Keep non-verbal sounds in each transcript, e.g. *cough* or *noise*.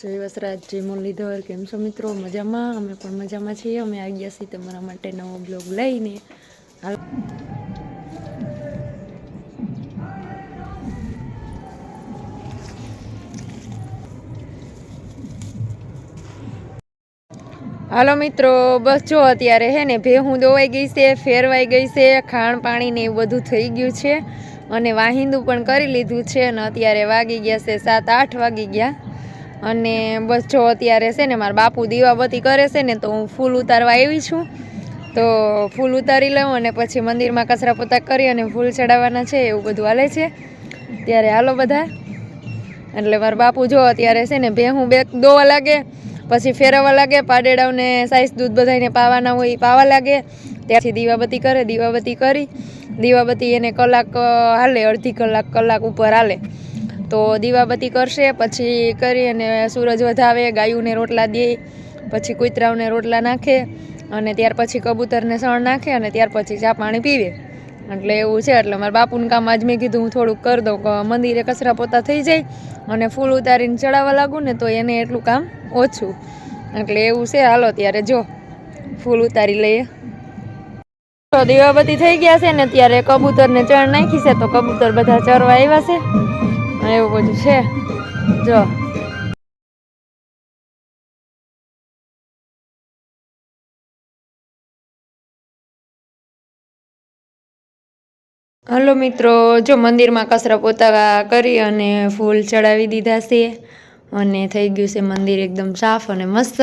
જય વસરાજ, જય મુરલીધર, કેમ છો મિત્રો? મજામાં? અમે પણ મજામાં છીએ. અમે આવી ગયા છીએ તમારા માટે નવો બ્લોગ લઈને. હાલ. હાલો મિત્રો, બસ જો અત્યારે હે ને ભેહું દોવાઈ ગઈ છે, ફેરવાઈ ગઈ છે, ખાણ પાણી ને એવું બધું થઈ ગયું છે. અને વાહિંદું પણ કરી લીધું છે અને અત્યારે વાગી ગયા છે સાત, આઠ વાગી ગયા. અને બસ જો અત્યારે છે ને મારા બાપુ દીવાબત્તી કરે છે ને તો હું ફૂલ ઉતારવા આવી છું. તો ફૂલ ઉતારી લઉં અને પછી મંદિરમાં કચરા પોતા કરી અને ફૂલ ચડાવવાના છે એવું બધું હાલે છે. ત્યારે હાલો બધા. એટલે મારા બાપુ જો અત્યારે છે ને ભેહું બે દોવા લાગે, પછી ફેરવવા લાગે, પાડેડાઓને સાઈઝ દૂધ બધાને પાવાના હોય એ પાવા લાગે. ત્યારથી દીવાબત્તી કરે, દીવાબત્તી કરી. દીવાબત્તી એને કલાક હાલે, અડધી કલાક કલાક ઉપર હાલે. તો દીવાબત્તી કરશે, પછી કરી અને સૂરજ વધાવે, ગાયુંને રોટલા દે, પછી કૂતરાઓને રોટલા નાખે અને ત્યાર પછી કબૂતરને સણ નાખે અને ત્યાર પછી ચા પાણી પીવે. એટલે એવું છે, એટલે મારા બાપુનું કામ આજ મેં કીધું, હું થોડુંક કરી દઉં મંદિરે કચરા પોતા થઈ જાય અને ફૂલ ઉતારીને ચડાવવા લાગું ને તો એને એટલું કામ ઓછું. એટલે એવું છે, હાલો ત્યારે જો, ફૂલ ઉતારી લઈએ. તો દીવાબત્તી થઈ ગયા છે ને, ત્યારે કબૂતરને ચણ નાખી છે, તો કબૂતર બધા ચરવા આવ્યા છે. એવું બધું છે. જો. હલો મિત્રો, જો મંદિરમાં કચરા પોતા કરી અને ફૂલ ચડાવી દીધા છે. અને થઈ ગયું છે મંદિર એકદમ સાફ અને મસ્ત.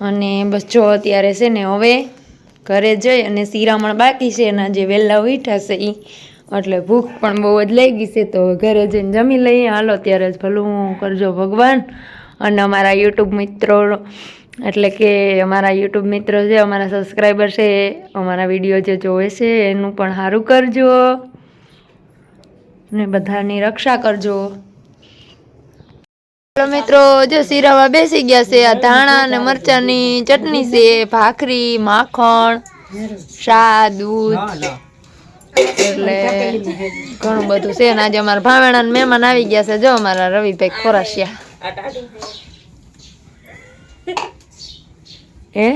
અને બસ જો અત્યારે છે ને હવે ઘરે જઈ અને શિરામણ બાકી છે એના જે વહેલા ઉઠ્યા છે એ એટલે ભૂખ પણ બહુ જ લઈ ગઈ છે, તો ઘરે જઈને જમી લઈએ. હાલો, ત્યારે જ ભલું કરજો ભગવાન. અને અમારા યુટ્યુબ મિત્રો, એટલે કે અમારા યુટ્યુબ મિત્રો છે, અમારા સબસ્ક્રાઈબર છે, અમારા વીડિયો જે જોવે છે, એનું પણ સારું કરજો. ને બધાની રક્ષા કરજો. મિત્રો, જો શીરામાં બેસી ગયા છે, આ ધાણા અને મરચાંની ચટણી છે, ભાખરી, માખણ શા દૂધ. એટલે *laughs* ઘણું બધું છે ને આજે અમારા ભાવેણા મહેમાન આવી ગયા છે. જો અમારા રવિભાઈ ખોરાશિયા. હે?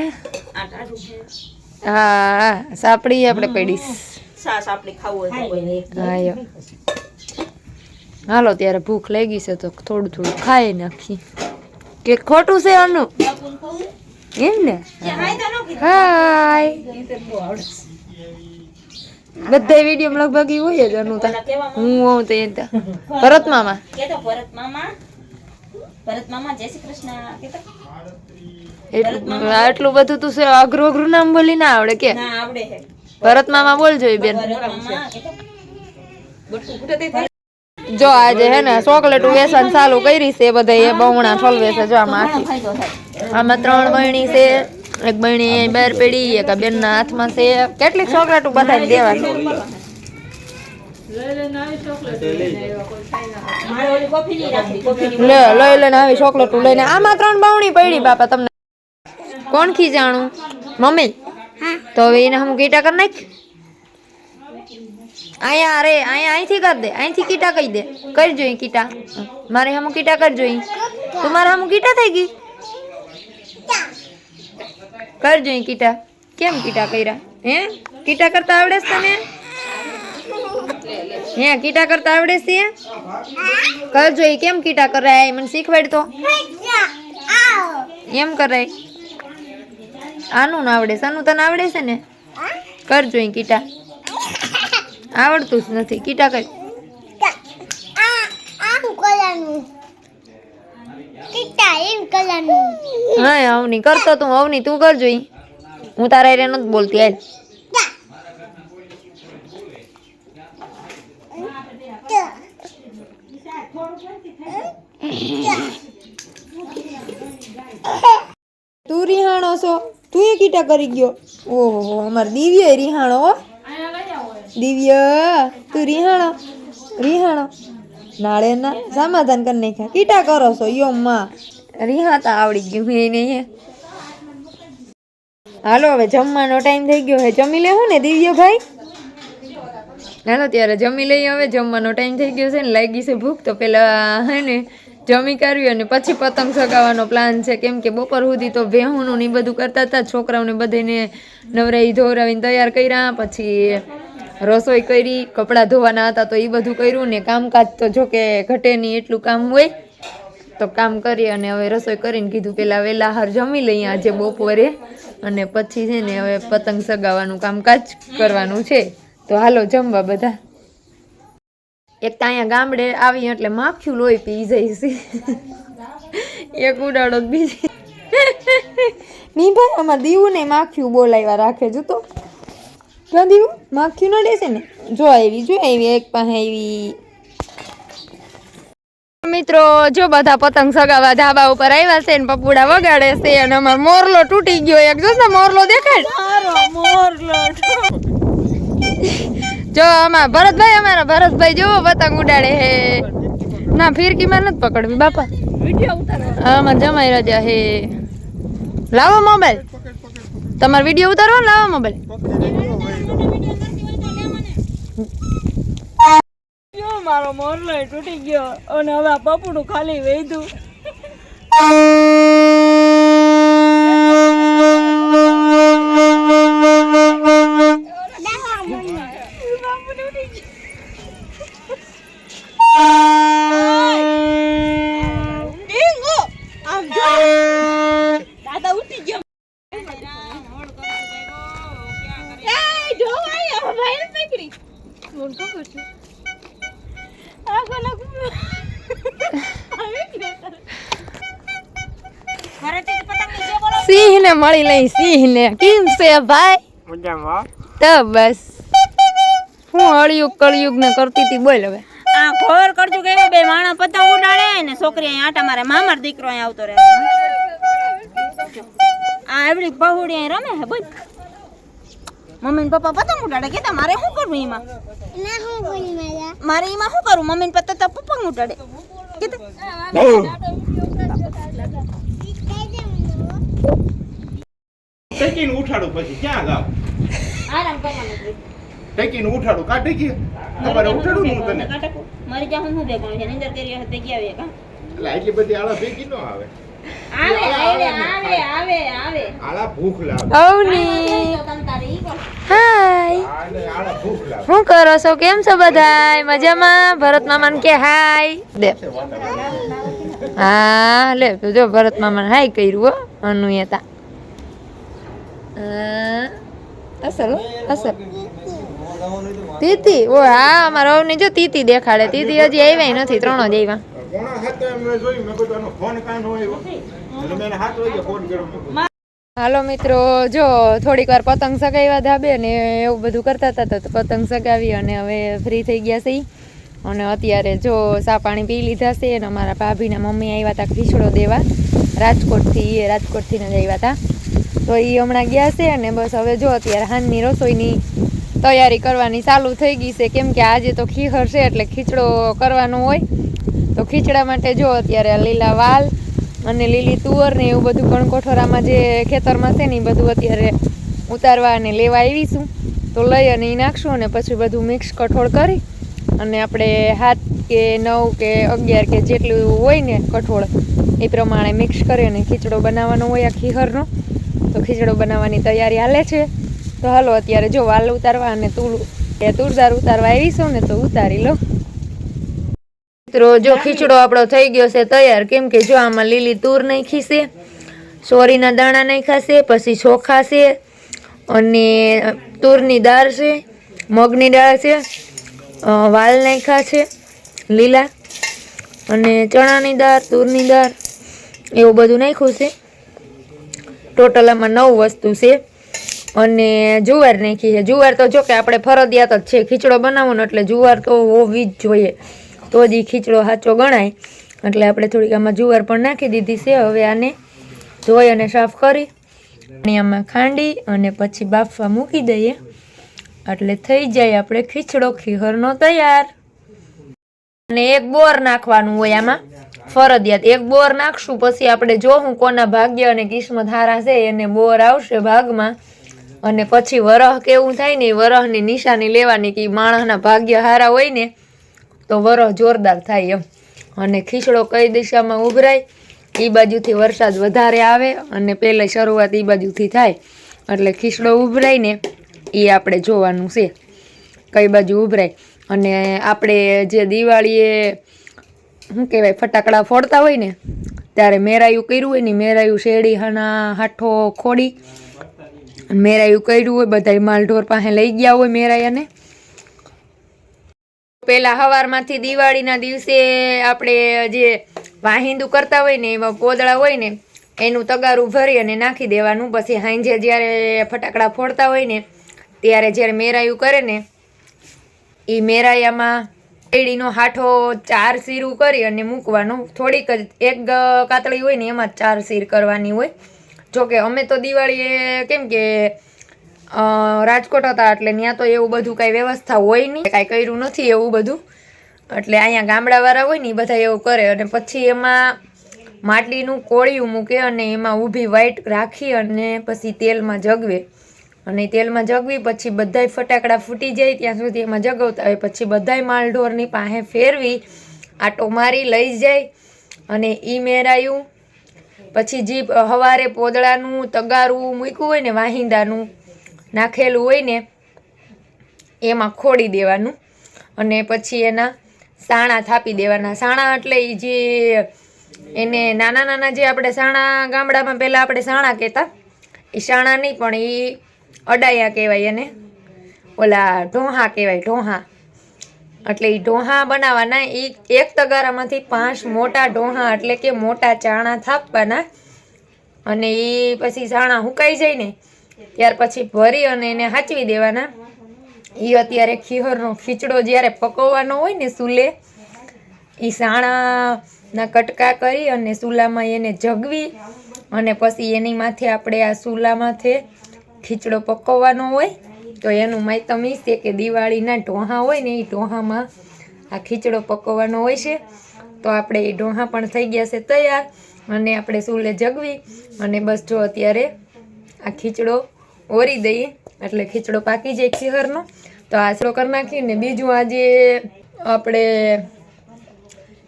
હા સાપડી આપણે પડીશ. સાસ આપણે ખાવું હોય તો હા યો. હાલો ત્યારે ભૂખ લાગી છે તો થોડું થોડું ખાઈ નાખી કે ખોટું છે આનું એમ ને? હાય બધા વીડિયો લગભગ હોય જ અનુતા. હું હોઉં તો એ *laughs* ભરત મામા. કેતો ભરત મામા? ભરત મામા જય શ્રી કૃષ્ણ કેતો એટલું બધું તું અઘરું અઘરું નામ બોલી ના આવડે કે? ના આવડે હે ભરત મામા બોલજો એ બેન. જો આજે હે ને ચોકલેટ વેસન ચાલુ કરી છે બધા એ બહુણા ઠલવે છે જો આમાં આખી. આમાં ત્રણ બહેણી છે. એક બહેણી અહીં બહાર પડી એક આ બેનના હાથમાં છે. કેટલીક ચોકલેટ બધાને દેવાની મારે ઓલી કોફી નહીં રાખવી કોફી ની લે લઈ લઈને આવી ચોકલેટ લઈને. આમાં ત્રણ બાવણી પડી બાપા તમને. કોણ ખીજાણું મમ્મી? તો હવે એને હમ કીટા કરી નાખ. અહીંયા અરે અહીંયા અહીંથી કર દે અહીંથી કીટા કહી દે. કરજો ઈ કીટા. મારે હમ કીટા કરજો ઈ તું મારે હમ કીટા થઈ ગઈ? કરજો કીટા. કેમ કીટા કર્યા? હે? કીટા કરતા આવડે છે તને? હે કીટા કરતા આવડે છે? કરજો ઈ કેમ કીટા કરાય? મને શીખવાડ તો એમ કરાય. આનું ના આવડે સાનું તને આવડે છે ને? કરજો કીટા. આવડતું જ નથી. કીટા કર. હા અવની કરતો તું અવની તું કરજો હું તારા એને નથી બોલતી હાલ. તું રિહાણો છો? તું એ કીટા કરી ગયો. ઓહો અમાર દિવ્ય રિહાણો હો. દિવ્ય તું રિહાણો રિહાણો. નાળે ના સમાધાન કરી નાખ્યા. કીટા કરો છો યો માં. રિહાતા આવડી ગયું હે નહીં હાલો, હવે જમવાનો ટાઈમ થઈ ગયો હે જમી લેવું ને દિવ્યભાઈ? હાલો, ત્યારે જમી લઈએ હવે. જમવાનો ટાઈમ થઈ ગયો છે ને લાગી છે ભૂખ. તો પેલા, હે ને, જમી કરવી અને પછી પતંગ ચગાવવાનો પ્લાન છે. કેમ કે બપોર સુધી તો ભેહુંનું ને બધું કરતા હતા. છોકરાઓને બધાને નવરાઈ ધોવરાવીને તૈયાર કર્યા. પછી રસોઈ કરી, કપડાં ધોવાના હતા તો એ બધું કર્યું ને કામકાજ તો જો કે ઘટે નહીં એટલું કામ હોય. તો કામ કરી અને હવે રસોઈ કરીને કીધું પેલા વેલા હાર જમી લઈએ આજે બપોરે. અને પછી છે ને હવે પતંગ સગાવવાનું કામકાજ કરવાનું છે. તો હાલો જમવા બધા. એક તો અહીંયા ગામડે આવી એટલે માખ્યું લોહી પી છે. એક ઉડાડો બીજી. નહીં ભાઈ આમાં દીવું ને માખ્યું બોલાવ્યા રાખે જો તો. દીવું? માખ્યું ન દેશે ને? જો આવી જો આવી, એક પાસે આવી. મિત્રો જો બધા પતંગ સગાવા ધાબા ઉપર આવ્યા છે ને પપુડા વગાડે છે અને અમાર મોરલો તૂટી ગયો એક. જો મોરલો દેખાય? જો આમાં ભરતભાઈ અમારા ભરતભાઈ જુઓ પતંગ ઉડાડે હે. ના ફિરકીમાં નથી પકડવી બાપા. આમાં જમાઈ રાજા હે. લાવો મોબાઈલ. તમારો વીડિયો ઉતારવા લાવો મોબાઈલ ગયો મારો મોરલો તૂટી ગયો અને હવે આ પપડું ખાલી વેધું દાદા મળી લઈ સિંહ ને કેમ છે ભાઈ? તો બસ. હું અળિયુગ કળિયુગ ને કરતી હતી બોલ હવે. આ ખબર કરજો કે બે માણસ પતંગ ઉડાડે ને છોકરી અહીં આટા મારે મામાર દીકરો અહીં આવતો રહે. આ એવડી બહુડી અહીં રમે હે બોલ. મમ્મી ને પપ્પા પતંગ ઉડાડે કે મારે શું કરવું એમાં? મારે. એમાં શું કરવું? મમ્મી ને પપ્પા તો પતંગ ઉડાડે. કીધું ટેકીને ઉઠાડું પછી ક્યાં ગાવ? આરામ કરવાનો છે. ટેકીને ઉઠાડું કા ટેકી તમારે ઉઠાડું હું તને? મારી જા હું શું ભેગું છે? નિંદર કરી હશે ભેગી આવી કા એટલે એટલી બધી આળા ભેગી ન આવે. આવે આવે આવે આવે આવે આળા ભૂખ લાગે. બોલ હાય આળા ભૂખ લાગે. શું કરો છો? કેમ છો બધાય? મજામાં? ભરત મામાને કે હાય. દે. હા લે તો જો ભરત મામાને હાય કર્યું હો અનુ હતા અસર અસર તીતી ઓ હા અમારા અવની જો તીતી દેખાડે. તીતી હજી આવ્યા નથી ત્રણ જ આવ્યા. હાલો મિત્રો જો થોડીક વાર પતંગ સગાવ્યા ધાબે ને એવું બધું કરતા હતા તો પતંગ સગાવી અને હવે ફ્રી થઈ ગયા છે. અને અત્યારે જો સા પાણી પી લીધા છે અને અમારા ભાભીના મમ્મી આવ્યા હતા ખીચડો દેવા. રાજકોટથી એ રાજકોટથી જ આવ્યા હતા તો એ હમણાં ગયા છે અને બસ હવે જો અત્યારે હાનની રસોઈની તૈયારી કરવાની ચાલુ થઈ ગઈ છે. કેમ કે આજે તો ખીહર છે એટલે ખીચડો કરવાનો હોય. તો ખીચડા માટે જો અત્યારે લીલા વાલ અને લીલી તુવર ને એવું બધું કણકોઠરામાં જે ખેતરમાં છે ને એ બધું અત્યારે ઉતારવા અને લેવા આવીશું. તો લઈ અને એ નાખશું અને પછી બધું મિક્સ કઠોળ કરી અને આપણે હાથ કે નવ કે અગિયાર કે જેટલું હોય ને કઠોળ, એ પ્રમાણે મિક્સ કરી અને ખીચડો બનાવવાનો હોય આ ખીહરનો. તો ખીચડો બનાવવાની તૈયારી હાલે છે. તો હાલો અત્યારે જો વાલ ઉતારવા અને તુળ કે તુરદાર ઉતારવા આવીશું ને તો ઉતારી લો. મિત્રો, જો ખીચડો આપણો થઈ ગયો છે તૈયાર, કેમ કે જો આમાં લીલી તુર નાખી છે, સોરીના દાણા નાખ્યા છે, પછી ચોખા છે, અને તુરની દાળ છે, મગની દાળ છે વાલ નાખ્યા છે, લીલા, અને ચણાની દાળ, તુરની દાળ, એવું બધું નાખ્યું છે. ટોટલ આમાં નવ વસ્તુ છે. અને જુવાર નાખી છે. જુવાર તો જો કે આપણે ફરજિયાત જ છે. ખીચડો બનાવવો ને એટલે જુવાર તો હોવી જ જોઈએ. તો જ એ ખીચડો સાચો ગણાય. એટલે આપણે થોડીક આમાં જુવાર પણ નાખી દીધી છે. હવે આને ધોઈ અને સાફ કરી. અને આમાં ખાંડી અને પછી બાફવા મૂકી દઈએ. એટલે થઈ જાય આપણે ખીચડો ખીહરનો તૈયાર. અને એક બોર નાખવાનું હોય આમાં. ફરજિયાત. એક બોર નાખશું, પછી આપણે જોવું કોના ભાગ્ય અને કિસ્મત હારા છે, એને બોર આવશે ભાગમાં. અને પછી વરહ કેવું થાય ને વરહની નિશાની લેવાની કે માણસના ભાગ્ય હારા હોય ને, તો વરહ જોરદાર થાય એમ. અને ખીચડો કઈ દિશામાં ઉભરાય એ બાજુથી વરસાદ વધારે આવે અને પહેલે શરૂઆત એ બાજુથી થાય. એટલે ખીચડો ઉભરાય ને એ આપણે જોવાનું છે. કઈ બાજુ ઉભરાય. અને આપણે જે દિવાળીએ શું કહેવાય, ફટાકડા ફોડતા હોય ને, ત્યારે મેરાયું કર્યું હોય ને, મેરાયું શેરડી હના હાઠો ખોડી મેરાયું કર્યું હોય બધા માલઢોર પાસે લઈ ગયા હોય મેરાયાને. પેલા હવારમાંથી દિવાળીના દિવસે આપણે જે વાહિંદુ કરતા હોય ને, એવા પોદળા હોય ને, એનું તગારું ભરી અને નાખી દેવાનું. પછી હાંજે જ્યારે ફટાકડા ફોડતા હોય ને, ત્યારે જ્યારે મેરાયું કરે ને એ મેરાયામાં શેરડીનો હાઠો ચાર સીરું કરી અને મૂકવાનું. થોડીક જ, એક કાતળી હોય ને એમાં ચાર સીર કરવાની હોય. જોકે અમે તો દિવાળીએ કેમ કે રાજકોટ હતા એટલે ત્યાં તો એવું બધું કાંઈ વ્યવસ્થા હોય નહીં. કાંઈ કર્યું નથી એવું બધું. એટલે અહીંયા ગામડાવાળા હોય ને એ બધા એવું કરે અને પછી એમાં માટલીનું કોળિયું મૂકે અને એમાં ઊભી વાઈટ રાખી અને પછી તેલમાં જગવે. અને તેલમાં જગવી, પછી બધાય ફટાકડા ફૂટી જાય, ત્યાં સુધી એમાં જગવતા હોય. પછી બધાય માલઢોરની પાસે ફેરવી, આટો મારી લઈ જાય અને એ મેરાયું. પછી જે હવારે પોદળાનું, તગારું મૂક્યું હોય ને, વાહિંદાનું, નાખેલું હોય ને, એમાં ખોડી દેવાનું. અને પછી એના સાણા થાપી દેવાના. સાણા એટલે એ જે, એને નાના નાના જે આપણે સાણા ગામડામાં પહેલાં આપણે સાણા કહેતા, એ સાણા નહીં, પણ એ અડાયા કહેવાય એને. ઓલા ઢોહા કહેવાય, ઢોહા. એટલે એ ઢોહા બનાવવાના એ એક તગારામાંથી પાંચ મોટા ઢોહા, એટલે કે મોટા ચાણા થાપવાના. અને એ પછી સાણા હુકાઈ જાય ને, ત્યાર પછી ભરી અને એને હાચવી દેવાના. એ અત્યારે ખીહરનો ખીચડો જ્યારે પકવવાનો હોય ને ચૂલે એ સાણાના કટકા કરી અને ચૂલામાં એને જગવી અને પછી એની માથે આપણે આ ચૂલામાંથી ખીચડો પકવવાનો હોય, તો એનું માયતમ એ છે કે દિવાળીના ઢોહા હોય ને એ ઢોહામાં આ ખીચડો પકવવાનો હોય છે. તો આપણે એ ઢોહા પણ થઈ ગયા છે તૈયાર અને આપણે ચૂલે જગવી અને બસ જો અત્યારે આ ખીચડો ઓરી દઈએ, એટલે ખીચડો પાકી જાય ખીહરનો. તો આશરો કરી નાખીને બીજું આજે આપણે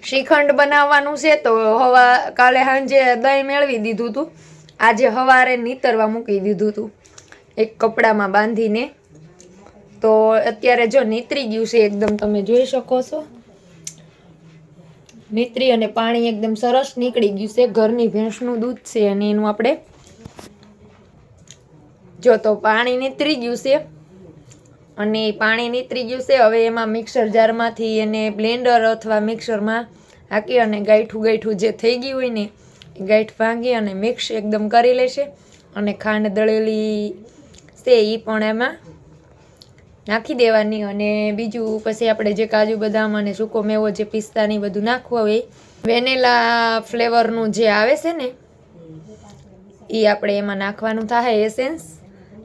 શ્રીખંડ બનાવવાનું છે, તો હવા કાલે સાંજે દહીં મેળવી દીધું હતું આજે હવારે નીતરવા મૂકી દીધું હતું એક કપડામાં બાંધીને. તો અત્યારે જો નીતરી ગયું છે, એકદમ તમે જોઈ શકો છો. નીતરી અને પાણી એકદમ સરસ નીકળી ગયું છે. ઘરની ભેંસનું દૂધ છે અને એનું આપણે જો તો પાણી નીતરી ગયું છે. અને એ પાણી નીતરી ગયું છે, હવે એમાં મિક્સર જારમાંથી એને બ્લેન્ડર અથવા મિક્સરમાં હાકી અને ગાંઠું ગાંઠું જે થઈ ગયું હોય ને ગાંઠ ભાંગી અને મિક્સ એકદમ કરી લેશે. અને ખાંડ દળેલી છે એ પણ એમાં નાખી દેવાની અને બીજું પછી આપણે જે કાજુ બદામ અને સૂકો મેવો જે પિસ્તાની બધું નાખવું હોય, વેનેલા ફ્લેવરનું જે આવે છે ને એ આપણે એમાં નાખવાનું થાય એસેન્સ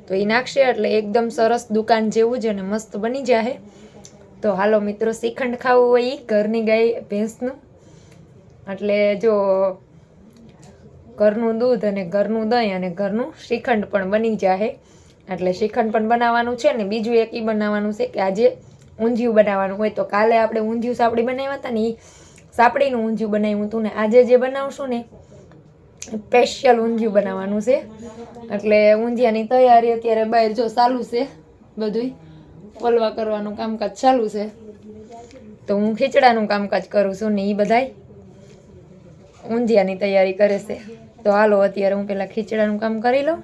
તો એ નાખશે એટલે એકદમ સરસ દુકાન જેવું જ અને મસ્ત બની જાય તો હાલો મિત્રો, શ્રીખંડ ખાવું હોય એ ઘરની ગાય, ભેંસનું. એટલે જો ઘરનું દૂધ અને ઘરનું દહીં અને ઘરનું શ્રીખંડ પણ બની જાય એટલે શ્રીખંડ પણ બનાવવાનું છે ને બીજું એક ઈ બનાવવાનું છે કે આજે ઊંધિયું બનાવવાનું હોય તો કાલે આપણે ઊંધિયું સાપડી બનાવ્યા હતા ને એ સાપડીનું ઊંધિયું બનાવ્યું હતું ને આજે જે બનાવશું ને સ્પેશિયલ ઊંધિયું બનાવવાનું છે. એટલે ઊંધિયાની તૈયારી અત્યારે બહાર જો ચાલુ છે બધુંય. ફોલવા કરવાનું કામકાજ ચાલુ છે. તો હું ખીચડાનું કામકાજ કરું છું ને એ બધાય ઊંધિયાની તૈયારી કરે છે. તો હાલો અત્યારે હું પહેલાં ખીચડાનું કામ કરી લઉં.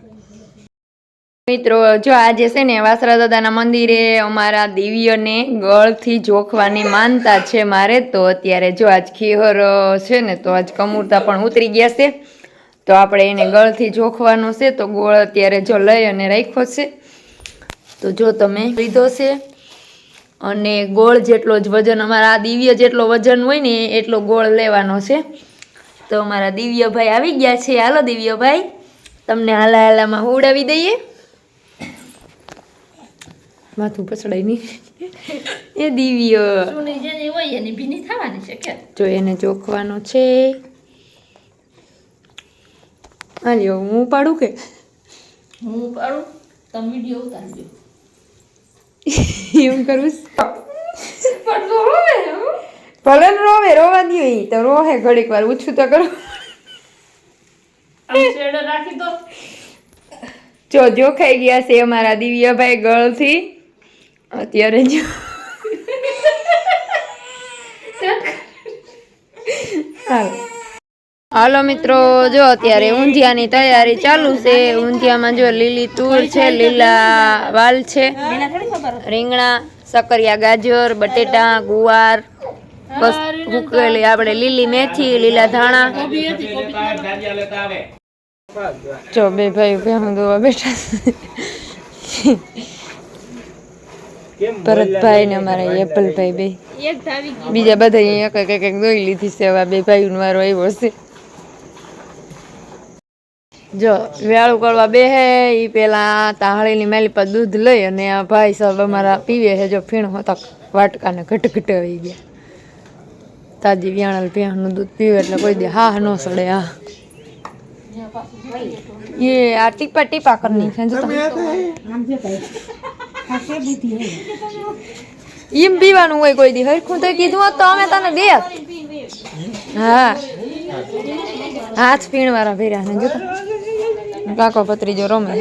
મિત્રો, જો આજે છે ને વાસરા દાદાના મંદિરે અમારા દિવ્યને ગળથી જોખવાની માનતા છે મારે, તો અત્યારે જો આજ ખીહર છે ને, તો આજ કમૂરતા પણ ઉતરી ગયા છે. તો આપણે એને ગળથી જોખવાનો છે, તો ગોળ અત્યારે જો લઈ અને રાખ્યો છે. તો જો તમે લીધો છે, અને ગોળ જેટલો જ વજન, અમારા આ દિવ્ય જેટલો વજન હોય ને, એટલો ગોળ લેવાનો છે. તો અમારા દિવ્યભાઈ આવી ગયા છે. હાલો દિવ્યભાઈ, તમને હાલા હાલામાં ઉડાવી દઈએ. માથું પછડાય નહીં. એ દિવ્ય હોય એની ભીની થવાની છે જો એને જોખવાનો છે. હાલ્યો હું પાડું કે? હું પાડું તમે વીડિયો ઉતારજો. એવું કરું? છું. ભલે ને રોવે રોવા દ્યો ઈ. તો રોહે ઘડીક વાર ઓછું તો કરો. રાખી દો. જો જોખાઈ ગયા છે અમારા દિવ્યભાઈ ગળથી. અત્યારે જો. હાલો. હાલો મિત્રો જો અત્યારે ઊંધિયાની તૈયારી ચાલુ છે. ઊંધિયામાં જો લીલી તુર છે લીલા વાલ છે. રીંગણા સકરિયા ગાજર બટેટા ગુવાર બસ ઉકેલી આપણે લીલી મેથી લીલા ધાણા. જો બે ભાઈ ભેહું દોવા બેઠા છે. ભરતભાઈ ને અમારા એપલભાઈ બે. બીજા બધા અહીંયા એક એક એક દોઈ લીધી છે. હવે આ બે ભાઈ મારો આવ્યો છે. જો વેળું કરવા બેહે એ પેલા તાહળીની મેલી પર દૂધ લઈ અને આ ભાઈ સાહેબ અમારા પીવે છે. જો ફીણ હોતા વાટકાને ઘટ ઘટ આવી ગયા. તાજી વ્યાણલ ભેણનું દૂધ પીવે એટલે કોઈ દે હા ન સડે હા. એ આ ટીપા ટીપા કરની છે જો તમે. એમ પીવાનું હોય કોઈ દી. હરખું તો કીધું હોત તો અમે તને બે હા. હાથ પીણ વાળા ભેર્યા ને જોતા. કાકો પત્રીજો રમે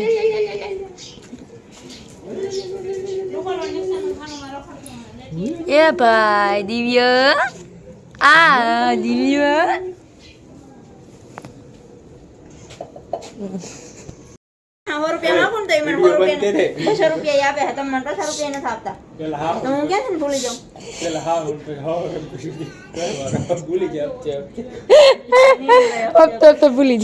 એ ભાઈ દિવ્ય. આ દિવ્ય. સો રૂપિયા તો મને સો રૂપિયા બસો રૂપિયા આપે છે તમને પચાસ રૂપિયા નથી આપતા. તો હું ક્યાંથી ભૂલી જાઉં? ભૂલી જાય. તો ભૂલે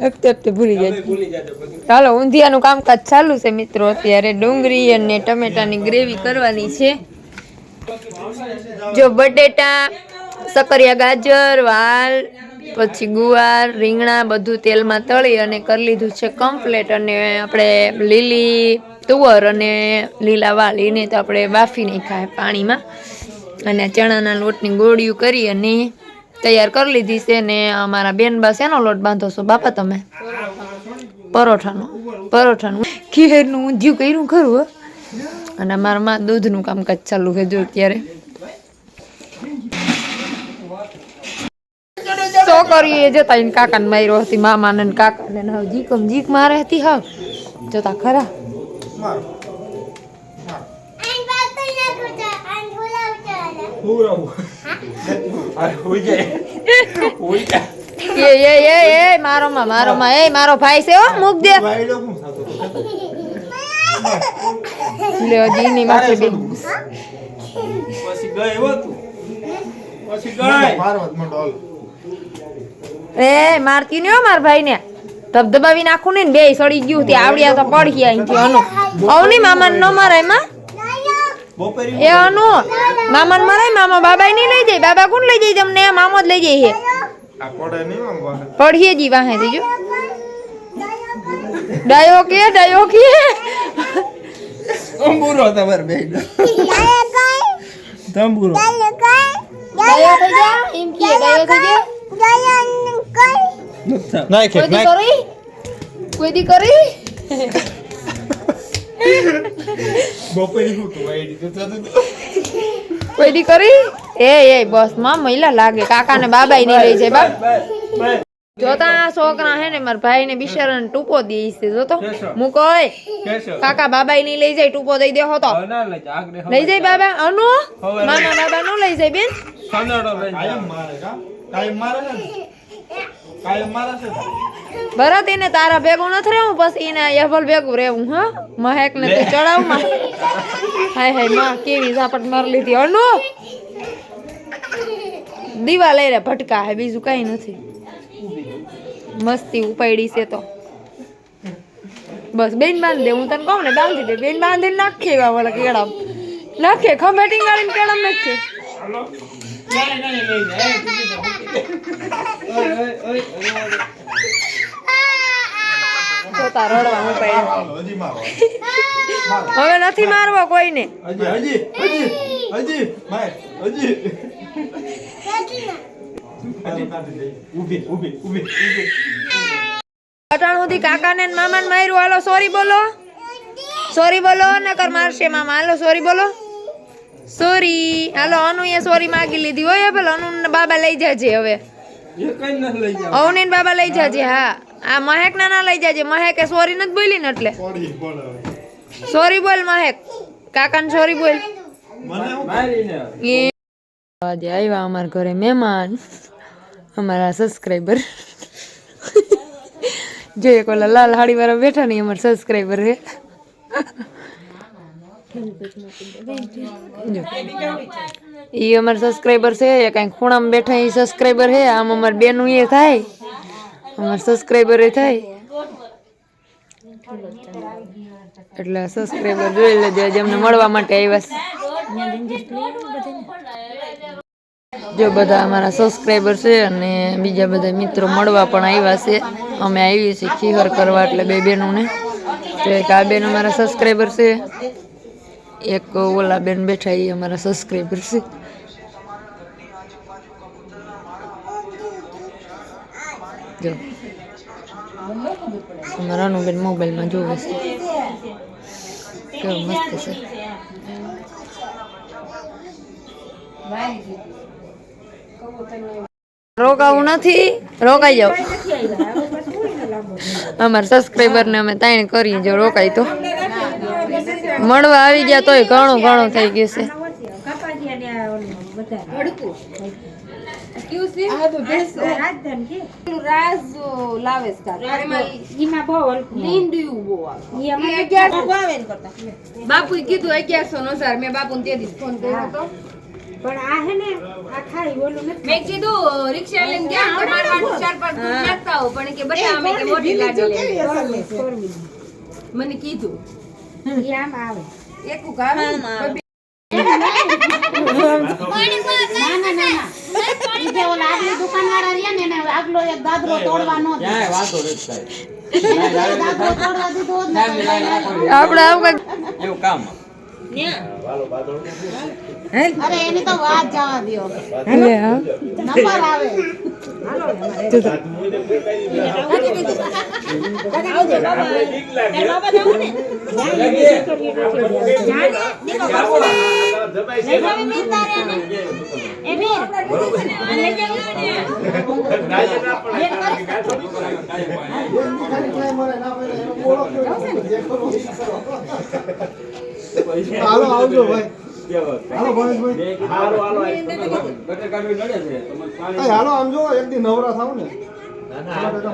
હપ્તે ભૂલી જાય. ચાલો ઊંધિયાનું કામકાજ ચાલુ છે મિત્રો. અત્યારે ડુંગળી અને ટમેટાની ગ્રેવી કરવાની છે. જો બટેટા સકરિયા, ગાજર, વાલ, પછી ગુવાર, રીંગણા બધું તેલમાં તળી અને કરી લીધું છે કમ્પ્લેટ અને આપણે લીલી તુવર અને લીલા વાલ, એને તો આપણે બાફી ખાય પાણીમાં. અને ચણાના લોટની ગોળીઓ કરી અને તૈયાર કરી લીધી છે. ને અમારા બેન બા શેનો લોટ બાંધો છો, બાપા તમે? પરોઠાનો, પરોઠાનું. ખીરનું, ઊંધિયું કર્યું ખરું અને અમારા માં દૂધનું કામકાજ ચાલુ છે, જો અત્યારે. છોકરી એ જતા એને કાકાને માર્યો હતી મામાને ને કાકાને ને હવે જીક જીક મારે હતી હા જોતા ખરા. એ એ એ એ મારો માં મારો માં એ મારો ભાઈ છે હો મૂક દે. લે હજી માથે બી. પછી ગઈ હો તું. પછી ગઈ. એ મારતી ને માર ભાઈ ને ધબધબાવી નાખું ને બે સડી ગયું તે આવડ્યા તો પડી ગયા અહીંથી અનુ. અવની મામા ન મારે માં? એ અનુ. મામા ને મરાય મામા બાબા નહીં લઈ જાય. બાબા કોણ લઈ જાય? તમને મામો જ લઈ જાય છે. પડીએ જી વાહે જો. ડાયો કે ડાયો કે? અંબુરો તમાર બે. તંબુરો ડાયો થઈ જા. એમ કે ડાયો થઈ જા. *laughs* નાખે કોઈ દી કરી? કોઈ દી કરી? કોઈ દી કરી? એ એ બસમાં મહિલા લાગે. કાકા ને બાબા નહીં લઈ જાય બાપ. જોતા છોકરા હે ને મારા ભાઈ ને બિચારાને ટૂંકો દે છે જોતો મૂકો ઓય. કાકા બાબા ની લઈ જાય ટૂંકો દઈ દેહો તો. લઈ જાય બાબા અનુ? મામા બાબા નો લઈ જાય બેન? ભરત એને તારા ભેગું નથી રહેવું પછી એને યવલ ભેગું રહેવું હા? મહેક ને તું ચડાવમાં હાય હાયમાં કેવી ઝાપટ મારી લીધી અનુ? દીવા લઈ રે ભટકા હે બીજું કઈ નથી. મસ્તી ઉપાડી છે તો. બસ બેન બાંધી દે હું તને કહું ને બાંધી દે બેન બાંધીને નાખીએ એવા વાળા કેળા નાખે ખંભેટી ગાળીને કેળા નાખે હવે નથી મારવો કોઈને. હજી હજી હજી હજી હજી. અટાણ સુધી કાકાને ને મામાને માર્યું. હાલો સોરી બોલો. સોરી બોલો નકર મારશે મામા. હાલો સોરી બોલો. સોરી. હાલો અનુએ સોરી માગી લીધી હોય પેલો અનુ બાબા લઈ જાજે હવે. એ અવની બાબા લઈ જાજે હા. આ મહેક ના ના લઈ જાજે. મહેકે સોરી નથી બોલી ને એટલે. સોરી બોલો સોરી બોલ મહેક. કાકાને સોરી બોલ. એ. આજે આવ્યા અમારા ઘરે મહેમાન. અમારા સબસ્ક્રાઈબર જોઈએ એક લાલ હાડી વાળા બેઠા નહીં અમારા સબસ્ક્રાઈબર છે. ઈ અમારા સબસ્ક્રાઈબર છે, એ કાંઈ ખૂણામાં બેઠા એ સબસ્ક્રાઈબર છે, આમ અમાર બેનું એ થાય. અમાર સબસ્ક્રાઈબર એ થાય. એટલે સબસ્ક્રાઈબર જોઈ લેજો આજે અમને મળવા માટે આવ્યા જો બધા અમારા સબસ્ક્રાઈબર છે અને બીજા બધા મિત્રો મળવા પણ આવ્યા છે. અમે આવીએ છીએ ખીહર કરવા, એટલે બે બહેનોને તો એક આ બેન અમારા સબસ્ક્રાઈબર છે. એક ઓલા બેન બેઠા એ અમારા સબસ્ક્રાઈબર છે. જો. અમારા અનુબેન મોબાઈલમાં જોવે છે. કેવું મસ્ત છે. રોકાવું નથી. રોકાઈ જાવ અમારા સબસ્ક્રાઈબર ને અમે તાણ કરી જો રોકાય તો. મળવા આવી ગયા તોય ઘણું ઘણું થઈ ગયું છે. બાપુ કીધું અગિયારસો નો સર. મેં બાપુ તે દિવસ ફોન કર્યો હતો. મેં કીધું રિક્ષા લઈને ગયા તમારે ચાર પાંચ ફૂટ હો પણ કે બધા અમે કે મોટી ગાડી મને કીધું. એકું કામ ક્યાંય વાંધો નથી થાય આપણે આવું કંઈક એવું કામ અરે એની તો વાત જવા હા? નંબર આવે. હાલો આવજો ભાઈ. હાલો ભાઈ ગટર કાઢવી નડે છે. તમારે પાણી હાલો આમ જો એક દી નવરા થાવ ને.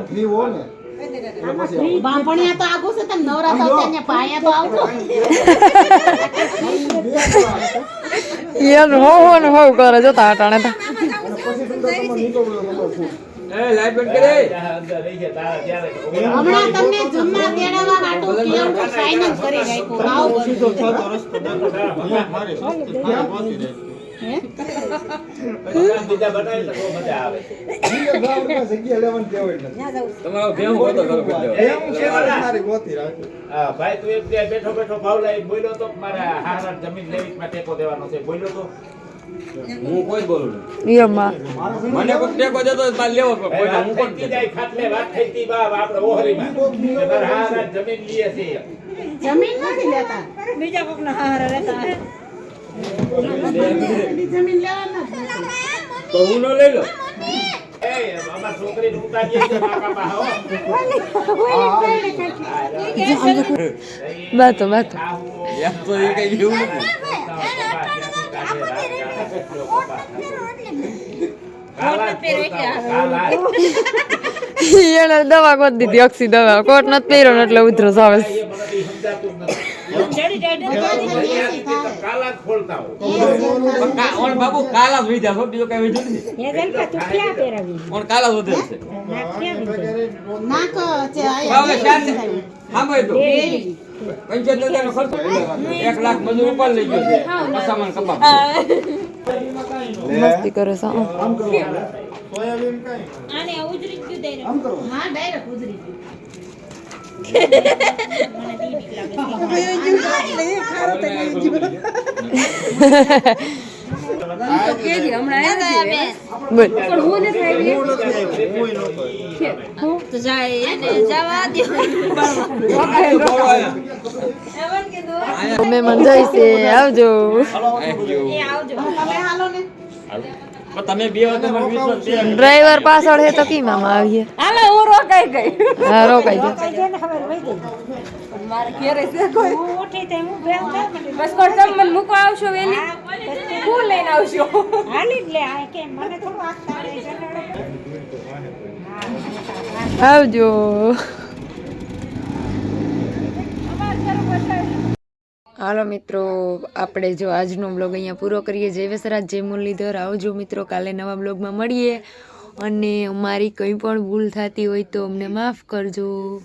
ફ્રી હો ને. બાંભણિયા તો આગું છે તમે નવરા થાવ ત્યાં પાયા તો આવજો. *laughs* યાર હો હો ને હો કરે જો તાટાણે તા. એ બંધ કરે હમણાં તમને જમવા કેવું તો કરી રાખ્યું આવો સીધો રસ્તો મારી બધો કરો ભાઈ બેઠો બેઠો ભાવ લાવી બોલ્યો તો મારા મારે હારા જમીન લેવી માં ટેકો દેવાનો છે બોલ્યો તો હું કોઈ બોલું નહીં. મને કોઈ ટેકો દેતો તો લેવો પડે. કોઈને હું કોણ જાય ખાટલે વાત થઈતી બા આપણે ઓહરીમાં. કે હારા જમીન લીએ છે. જમીન નથી લેતા. બીજા કોક હારા રહેતા જમીન લેવાના તો હું ન લઈ લો બાપા બાતો બાતો એમ તો એ કઈ એવું નથી એને દવા ગોત દીધી અક્ષી દવા. કોટ નથી પહેર્યો ને એટલે ઉધરો આવે પંચોતેર ખર્ચો એક લાખ મજૂર ઉપર લઈ ગયો છે. પસામણ કબાબ મસ્તી કરે છે. આમ કરો. જ દે આમ કરો. હા ડાયરેક્ટ કોઈ એને જવા દો. આવજો વખત મને છે ડ્રાઈવર પાછળ હે તો કી મામા આવીએ? હાલો હું રોકાઈ ગઈ. હા રોકાઈ જાઓ બસ કોણ તમે મને મૂકવા આવશો વેલી હું લઈને આવશો? આવજો. હાલો મિત્રો, આપણે જો આજનો બ્લોગ અહીંયા પૂરો કરીએ. જય વસરાજ, જય મુરલીધર. આવજો મિત્રો, કાલે નવા બ્લોગમાં મળીએ. અને અમારી કંઈ પણ ભૂલ થતી હોય તો અમને માફ કરજો.